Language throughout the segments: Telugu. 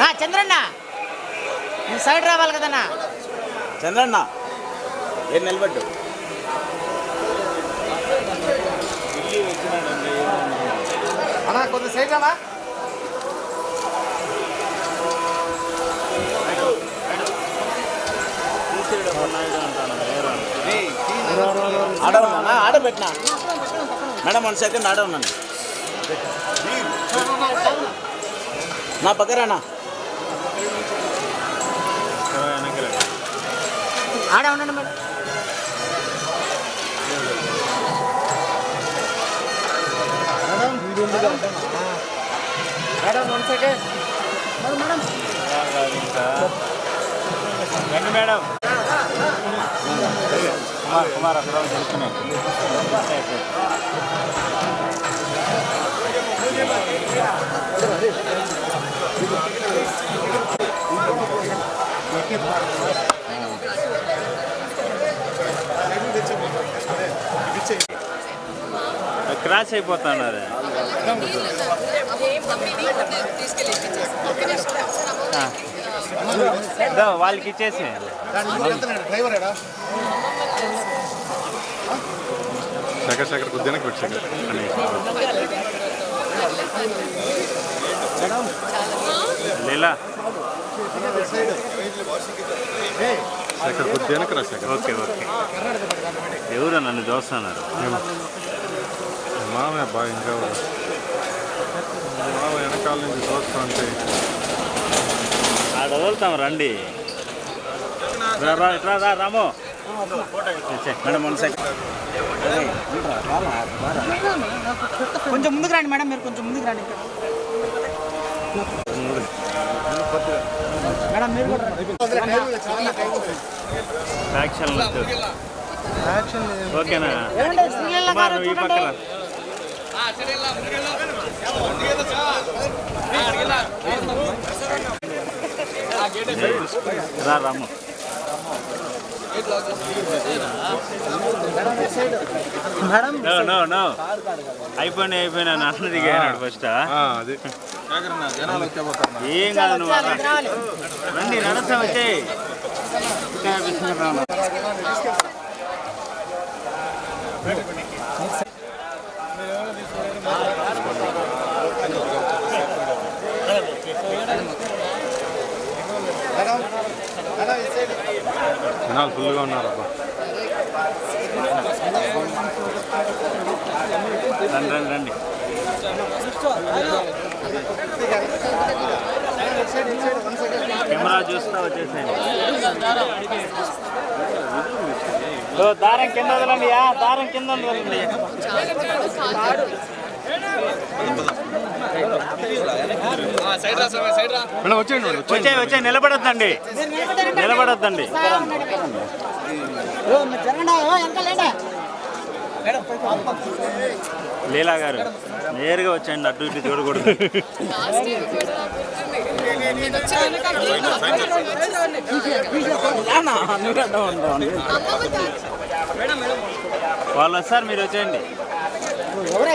ఆ, చంద్రన్న. నువ్వు సైడ్ రావాలి కదన్నా? చంద్రన్న ఏం నిలబడ్డు? అన్నా కొంచెం సైడ్ అన్నా. ఆడ ఉన్నా ఆడ పెట్టినా? మేడం వన్ సెకండ్ ఆడ ఉన్నాను నా పక్కరానా ఆడ ఉండండి మేడం మేడం వన్ సెకండ్ రండి మేడం కుమార్ కుమార్ అక్కడ తెలుసుకున్నాను క్రాష్ అయిపోతున్నారు. వాళ్ళకి ఇచ్చేసి. శేఖర్ శేఖర్ కొద్దిగా పెట్టు శేఖర్. లీలా. శేఖర్ కొద్దిగా రా శేఖర్. Okay okay. ఎవరు నన్ను చూస్తున్నారు? మామయ్య బాగా ఇంకా ఎవరు? మామ వెనకాల నుంచి చూస్తా అంటే ఆడ వదులుతాం రండి రాము. మేడం వన్ సెకండ్ కొంచెం ముందుకు రండి మేడం మీరు కొంచెం ముందుకు రండి. మేడం మీరు కూడా రండి. యాక్షన్ వద్దు. ఓకేనా ఈ చూడండి పక్కన రాము అయిపోయినా అయిపోయినా నాన్న దిగాడు ఫస్ట్ ఏం కాదు నువ్వు రా. రావాలి రండి నడస్తా వచ్చే జనాలు ఫుల్గా ఉన్నారు అబ్బా. రండి రండి రండి. కెమెరా చూస్తా వచ్చేసేయండి. దారం కింద వదలండి దారం కింద వదలండి. మేడం వచ్చేయండి వచ్చే వచ్చే నిలబడద్దండి. నిలబడద్దండి. లీలా గారు నేరుగా వచ్చేయండి అటు ఇటు చూడకూడదు. వాళ్ళు వస్తారు మీరు వచ్చేయండి. ఎవరే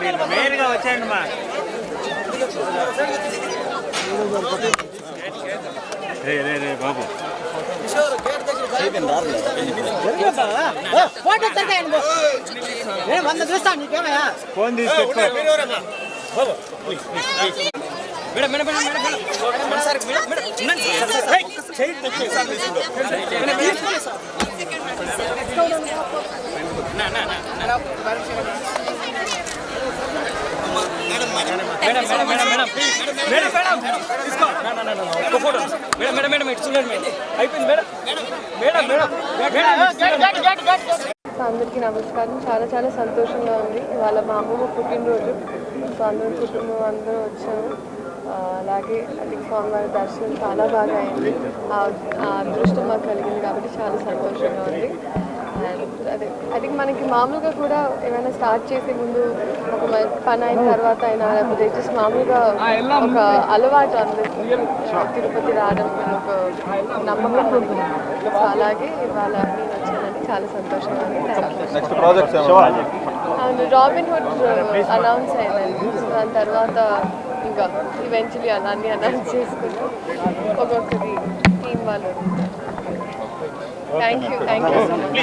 మీరు మెయిన్గా వచ్చేయండి మా రే రే రే బాబు జరగబ్బా. ఓ, ఫోటో తిరగాయండి బో. ఏ, వంద చూస్తా నీకేమయ్యా ఫోన్ తీసుకొచ్చుకో మేడం మేడం మేడం ఇటు చూడండి మేడం అయిపోయింది మేడం మేడం మేడం మేడం అందరికీ నమస్కారం. చాలా చాలా సంతోషంగా ఉంది. వాళ్ళ మా అమ్మమ్మ పుట్టినరోజు. సో అందరి కుటుంబం అందరూ వచ్చాము అలాగే అది స్వామివారి దర్శనం చాలా బాగా అయింది. ఆ ఆ అదృష్టం మాకు కలిగింది కాబట్టి చాలా సంతోషంగా ఉంది. అదే అది మనకి మామూలుగా కూడా ఏమైనా స్టార్ట్ చేసే ముందు ఒక మ- పని అయిన తర్వాత అయినా లేకపోతే జస్ట్ మామూలుగా ఒక అలవాటు అందరికీ తిరుపతి రావడం ఒక నమ్మకం ఉంది. సో అలాగే ఇవాళ నేను వచ్చానని చాలా సంతోషంగా అవును రాబిన్ హుడ్ అనౌన్స్ అయిందండి. సో దాని తర్వాత ఇంకా ఈవెన్చువలీ అన్నీ అనౌన్స్ చేసుకుంటూ ఒక్కొక్కటి టీం వాళ్ళు. Thank you thank you so much